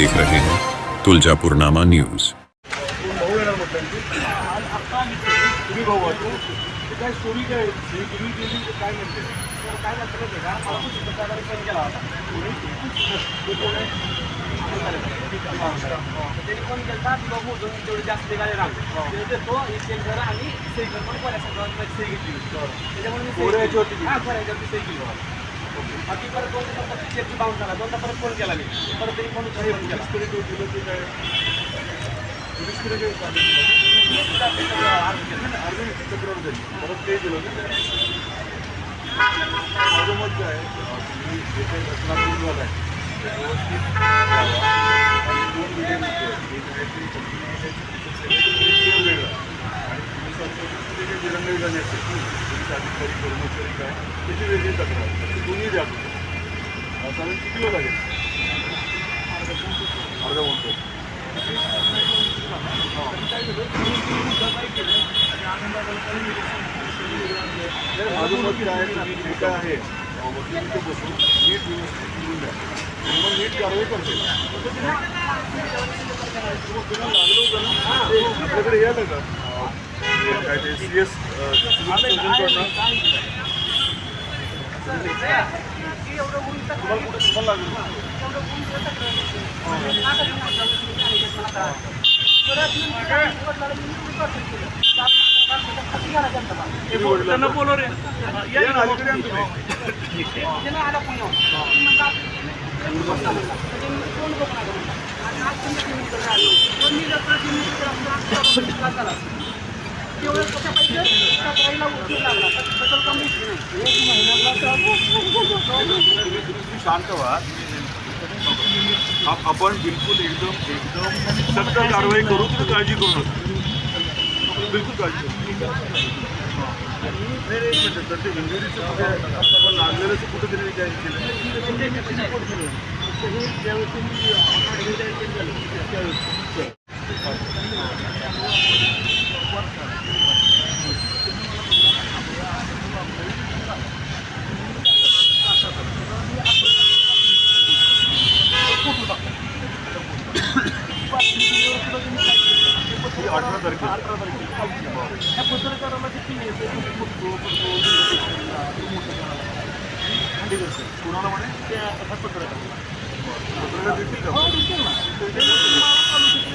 देख रहे हैं। तुलजापुरनामा न्यूज। आणि पण बाकी परत दोन दिवसात चेक बाउन्स झाला दोनदा परत फोन केला मी. परत तरी फोन उचलला फोन केला. दिलं ते दिलं? तक्रार झाली परत ते दिलं ना माझं मत काय आहे, तुम्ही जे काही झाला आहे व्यवस्थित दोन व्हिडिओ आणि पोलीस जे काही दिरंगाई झाली असेल पोलीस अधिकारी कर्मचारी काय त्याची वेगळी तक्रार. ते दोन्ही द्या साधारण किती वेळ लागेल? अर्धा म्हणतो नाही, माझं मत काय आहे, तुम्ही जे काय आहे वकिलांच्या बसून नीट व्यवस्थित बोलून द्या. मग नीट कारवाई करते. ना आपल्याकडे यायला का काय ते सी एस तुम्हाला कुठे तुम्हाला लागलं किती वडिलांना बोलव रे या ना, अलीकडे या ना तुम्ही तुम्ही तुम्ही शांत व्हा आप- आपण बिलकुल एकदम एकदम सक्त कारवाई करू तुम्ही काळजी करू नका बिलकुल काळजी करू नका. नाही नाही, एक मिनिट तर ते इंजुरीचं कुठे आपण लागलेलं कुठेतरी काय केलं ही अठरा तारखेला कुणाला म्हणे पत्रकार देतील का मोठा व्हायला का त्याने मला येऊन सांगितलं आणि आई दोन लोक आम्ही ह्याची बाईट बाईट मला नाव दाखवलं मग ना- मला तुम्हाला कोणी नाव दिलं का?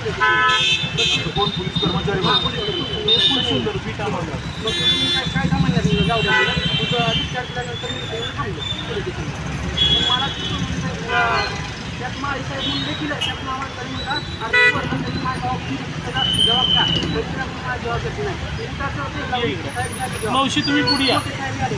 असं कोण पोलीस कर्मचारी म्हणून? काय सामान्य जाऊ द्या तुझं डिस्चार्ज केल्यानंतर मी इथे थांबलो पोलीस स्टेशनला. मग मला तिथून अं, त्यात माझी साहेब म्हणून देखील आहे. त्यात मामा तरी म्हणला अरे वरनं तरी माझ्या ऑफिसला जबाबदार तरी तिला पण माझी जबाबदारी नाही तरी कसं होतं, लावून साहेब झाले जबाब. मावशी तुम्ही पुढे या मोठे साहेब आले मोठे साहेब कोणते आले ते मला माहिती नाही मोठे साहेब आले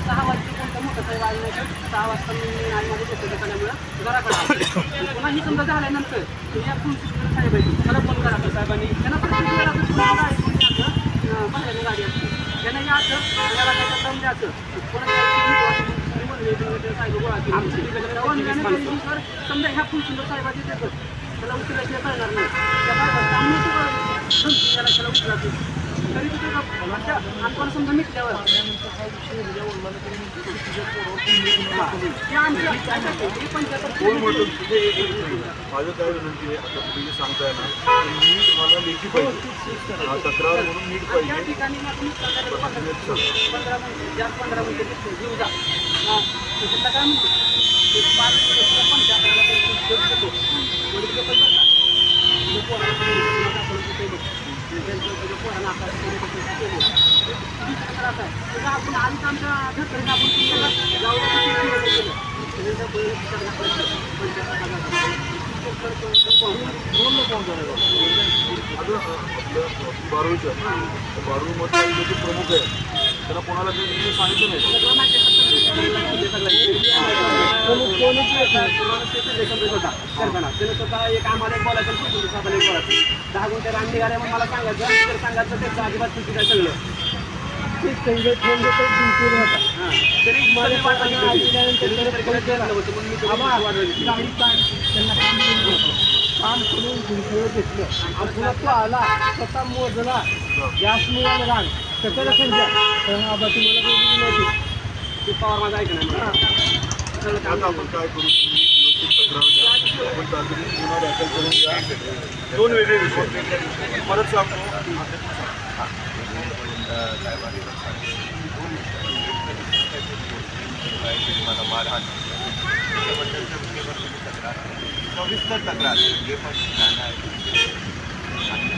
सहा वाजता कोणता मोठा साहेब आले नाही तर सहा वाजता मी आणि माझे डोक्यात झाल्यामुळं घराकडे आलो. पुन्हा ही समजा झाल्यानंतर तुम्ही या फोन साहेब आहे मला फोन करा साहेबांनी त्यांना गाडी असते त्यांना त्याला काय दम द्यायचं तुम्ही ऑनलाईन केल्यानुसार समजा ह्या फुल सुंदर साहेबाचे देतात त्याला नाही त्याला उचलायचं तरी तिथे आपण समजा मिटल्यावर. माझं काय विनंती आहे आता तुम्ही सांगताय ना ते नीट मला लेखी पाहिजे हा तक्रार म्हणून नीट या पाहिजे पंधरा पंधरा मिनिटं जास्त पंधरा मिनिटं दिसतो घेऊ जा हा काय म्हणतो ते तर आहे. दे बारूच्या बारूमध्ये जे प्रमुख कोणाला मी सांगितलं नाही ते होता. करताना. त्यानं स्वतः एक आम्हाला एक बोलायचं आणि पुढच्या एक बोलायचं. दहा गुंठे रान निघाले मग मला सांगायचं तर सांगायचं त्याचं अजिबात चुकीचं आहे सगळं हां. त्यांनी सगळी वाटणी केली. त्यांनी केला ते झालं होतं, पण मी तुला त्यांना काम करून गुंतवून घेतलं आणि पुन्हा तो आला स्वतः मोजला गॅस मिळाला राग कसं संख्या तर आबा तुम्हाला बोलली नव्हती ते पवार माझा ऐकणार नाही. आपण काय करू तक्रार द्या आपण तातडीने गुन्हा दाखल करून दोन वेगळे विषय. परत सांगतो. मला मारहाण सविस्तर तक्रार. जे पण ठिकाणं आहे आणि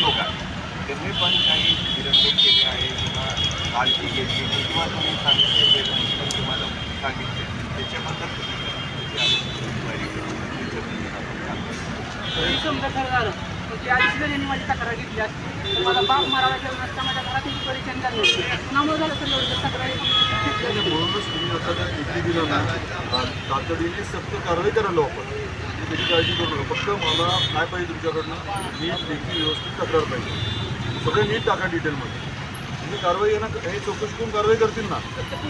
लोक आहेत. त्यांनी पण काही विरंगुळ केले आहे. काळजी घेतली नाही किंवा तुम्ही सांगितले गेलं पण तुम्हाला सांगितले त्याच्याबद्दल. तरी समजा खरं झालं पण ती आधीच जर यांनी माझी तक्रार घेतली असती मला बाप मारायला गेला नसता माझ्या घरात झाली तर एवढं तक्रारी. म्हणूनच तुम्ही आता जर निधी दिलं ना ता- तातडीने सक्त कारवाई करायला आपण. त्याची काळजी करू नका. फक्त मला काय पाहिजे तुमच्याकडनं नीट लेखी व्यवस्थित तक्रार पाहिजे. सगळं नीट टाका डिटेलमध्ये तुम्ही कारवाई ना हे चौकशी करून कारवाई करतील ना? ती.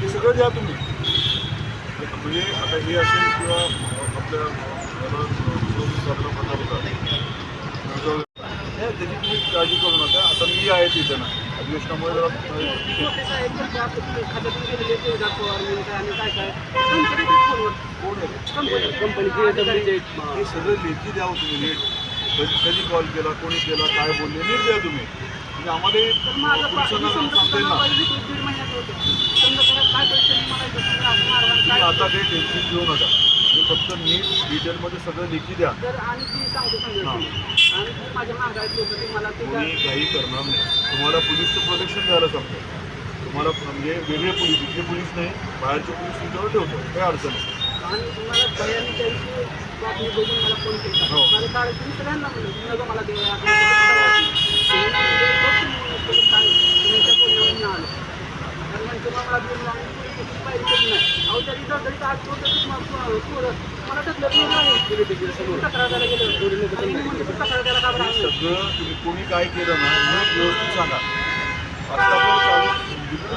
हे सगळं द्या तुम्ही. म्हणजे आता हे असेल किंवा आपल्या प्रकार होता हे त्याची तुम्ही काळजी करू नका आता मी आहे तिथे ना अधिवेशनामुळे ते हे सगळं लेखी. द्यावं तुम्ही नीट कधी कॉल केला कोणी केला काय बोलले नीट द्या तुम्ही. म्हणजे आम्हाला आता काही टेन्शन घेऊ नका. तुम्ही फक्त नीट डिटेलमध्ये सगळं लेखी द्या. ती ती ते ते कोणी काही करणार नाही. तुम्हाला पोलीसचं प्रोटेक्शन द्यायला सांगतो. तुम्हाला म्हणजे वेगळे पोलीस इथले पोलीस नाही. बाहेरचे पोलीस तुमच्यावर ठेवतो. काही अडचण नाही. बघून मला फोन केला हो. मला काळजी मी सगळ्यांना म्हणलं मला देवा तुम्ही मला दोन पाहिजे नाही अहो तरी दरदरीत आज तरी मला ढकलत तक्रार द्यायला गेलो तक्रार द्यायला का सगळं तुम्ही कोणी काय केलं ना व्यवस्थित सांगा आता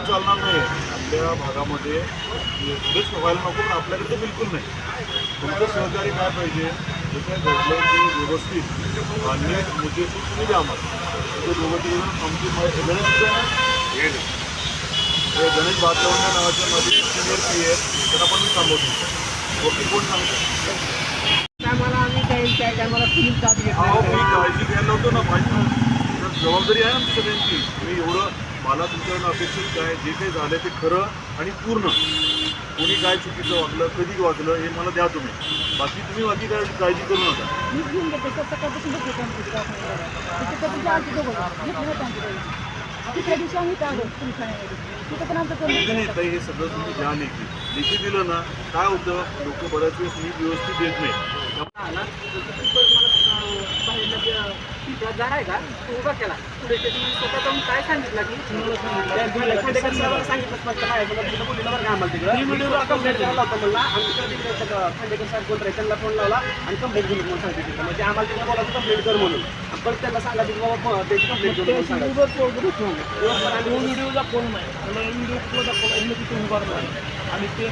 चालणार नाही आपल्या भागामध्ये हे पुढेच व्हायला नको पण आपल्याकडे बिलकुल नाही. तुमचं सहकार्य काय पाहिजे? जसं घडलं की व्यवस्थित आणि नीट मुद्देसूद तुम्ही द्या आम्हाला. ते दोघं तिघं आमची गणेश हे गणेश. बातवण्या नावाचे माझे सिनियर पी आहेत. त्यांना पण मी थांबवतो. ओके कोण सांगतो टायमाला आम्ही जाईल त्या टायमाला पोलीस जात अहो मी घेतला काळजी घ्यायला नव्हतो ना. माझी जबाबदारी आहे ना सगळ्यांची. मी एवढं मला तुमच्याकडनं अपेक्षित काय जे काही झालं ते खरं आणि पूर्ण. कोणी काय चुकीचं वागलं कधी वागलं हे मला द्या तुम्ही. बाकी तुम्ही बाकी काय काळजी करू नका. नाही ताई हे सगळं तुम्ही द्या लेखी लेखी दिलं ना काय होतं? लोक बऱ्याच वेळेस नीट व्यवस्थित देत नाही आला तर ते, आहे का तू उभा केला पुढे स्वतः जाऊन काय सांगितलं की खांडेकर साहेबांना सांगितलं स्पष्ट बरं आम्हाला तिकडं कंप्लेंट करायला होता म्हणला आणि तिकडे खांडेकर साहेब बोलत त्यांना फोन लावला आणि कंप्लेंट घेऊन म्हणून सांगितलं म्हणजे आम्हाला तिकडे बोलायचं कंप्लेंट कर म्हणून परत त्यांना सांगा की बाबा त्याची कंप्लेंट करून म्हणून सांगायचं तो नाही व्हिडिओ कुठला उभारला आणि ते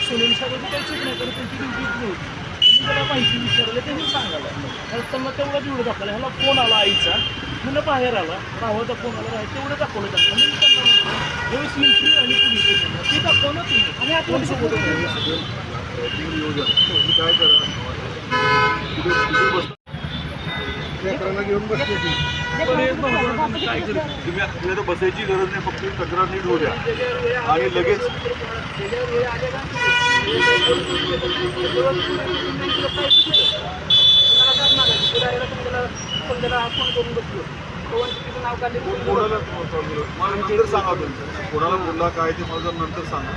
सोनेल काही चूक नाही त्यांची ड्युटी त्याला माहिती विचारलं त्यांनी सांगायला तर त्यांना तेवढा व्हिडिओ दाखवला ह्याला फोन आला आईचा. मुलं बाहेर आला. भावाचा फोन आला बाहेर तेवढं दाखवलं त्यांना. म्हणून त्यांना मिलिटरी आणि पोलीस स्टेशनला ते दाखवा ना तुम्ही. आणि आपण सोबत तुम्ही काय करा घेऊन बसते ती. बसायची गरज नाही फक्त तक्रार नीट होऊ द्या. आणि लगेच मला नंतर सांगा तुम्ही. कोणाला बोलला काय ते मला जर नंतर सांगा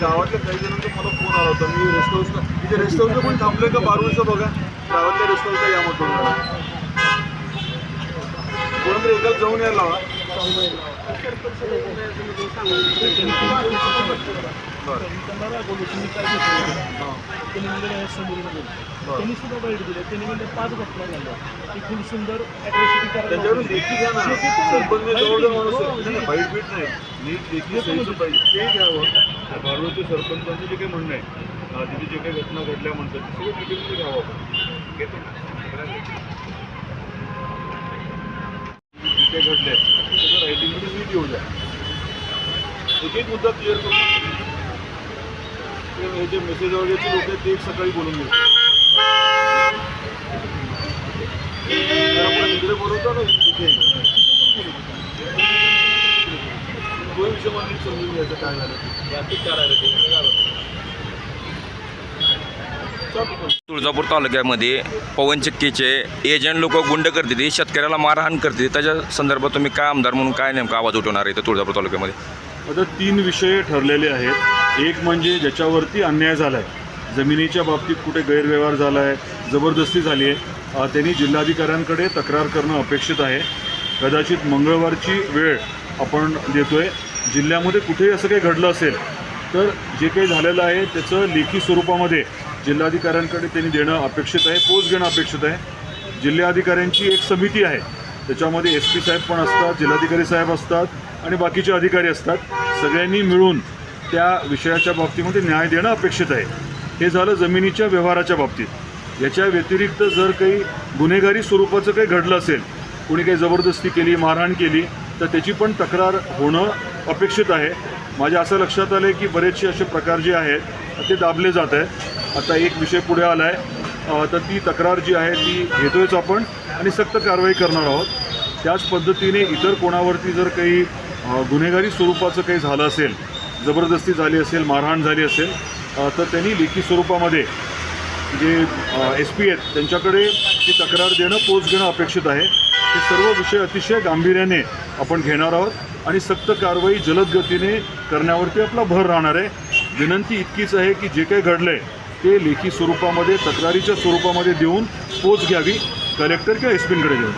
गावातल्या काही जणांचा मला फोन आला होता मी रेस्ट हाऊसला इथे रेस्ट हाऊसला पण थांबले का बारूचं बघा गावातल्या रेस्ट हाऊसला या मग कोणतरी एकाला जाऊन यायला लावा त्यांना तुम्ही त्यांनी सुद्धा बाईट दिलं त्यांनी म्हणजे पाच घटना झाल्या की खूप सुंदर अट्रॅसिटी बीट नाही नीट ते घ्यावं. त्या सरपंचांचं जे काही म्हणणं आहे तिथे जे काही घटना घडल्या म्हणतात ते सगळं डिटेलमध्ये घ्यावं आपण. घेतो ना. घडले ते हो रायटिंगमध्ये द्या. एक एक मुद्दा क्लिअर करून हे जे मेसेज वगैरेचे लोक आहेत ते एक सकाळी बोलून घेऊ आपण इकडे बोलवतो ना तिथे विषय मला समजून घ्यायचं काय झालं ते. काय तुळजापूर तालुक्यामध्ये पवन चक्कीचे एजंट लोक गुंड करते शेतकऱ्याला मारहाण करते त्याच्या संदर्भात तुम्ही काय आमदार म्हणून काय नेमका आवाज उठवणार आहे तुळजापूर तालुक्यामध्ये? आता तीन विषय ठरलेले आहेत. एक म्हणजे ज्याच्यावरती अन्याय झाला आहे जमिनीच्या बाबतीत कुठे गैरव्यवहार झाला आहे जबरदस्ती झाली आहे त्यांनी जिल्हाधिकाऱ्यांकडे तक्रार करणं अपेक्षित आहे. कदाचित मंगळवारची वेळ आपण देतोय. जिल्ह्यामध्ये कुठेही असं काही घडलं असेल तर जे काही झालेलं आहे त्याचं लेखी स्वरूपामध्ये जिल्हाधिकाऱ्यांकडे त्यांनी देणं अपेक्षित आहे पोच घेणं अपेक्षित आहे. जिल्हाधिकाऱ्यांची एक समिती आहे. त्याच्यामध्ये एस पी साहेब पण असतात जिल्हाधिकारी साहेब असतात आणि बाकीचे अधिकारी असतात. सगळ्यांनी मिळून त्या विषयाच्या बाबतीमध्ये न्याय देणं अपेक्षित आहे. हे झालं जमिनीच्या व्यवहाराच्या बाबतीत. याच्या व्यतिरिक्त जर काही गुन्हेगारी स्वरूपाचं काही घडलं असेल कोणी काही जबरदस्ती केली मारहाण केली तर त्याची पण तक्रार होणं अपेक्षित आहे. माझ्या असं लक्षात आलं आहे की बरेचसे असे प्रकार जे आहेत ते दाबले जात आहेत. आता एक विषय पुढे आला आहे तर ती तक्रार जी आहे ती घेतोयच आपण आणि सक्त कारवाई करणार आहोत. त्याच पद्धतीने इतर कोणावरती जर काही गुन्हेगारी स्वरूपाचं काही झालं असेल जबरदस्ती झाली असेल मारहाण झाली असेल तर त्यांनी लेखी स्वरूपामध्ये जे एस पी आहेत त्यांच्याकडे ती तक्रार देणं पोच घेणं अपेक्षित आहे. हे सर्व विषय अतिशय गांभीर्याने आपण घेणार आहोत आणि सक्त कारवाई जलद गतीने करण्यावरती आपला भर राहणार आहे. विनंती इतकीच आहे की जे काही घडलं आहे ते लेखी स्वरूपामध्ये तक्रारीच्या स्वरूपामध्ये देऊन पोच घ्यावी. कलेक्टर किंवा एस पींकडे देऊन.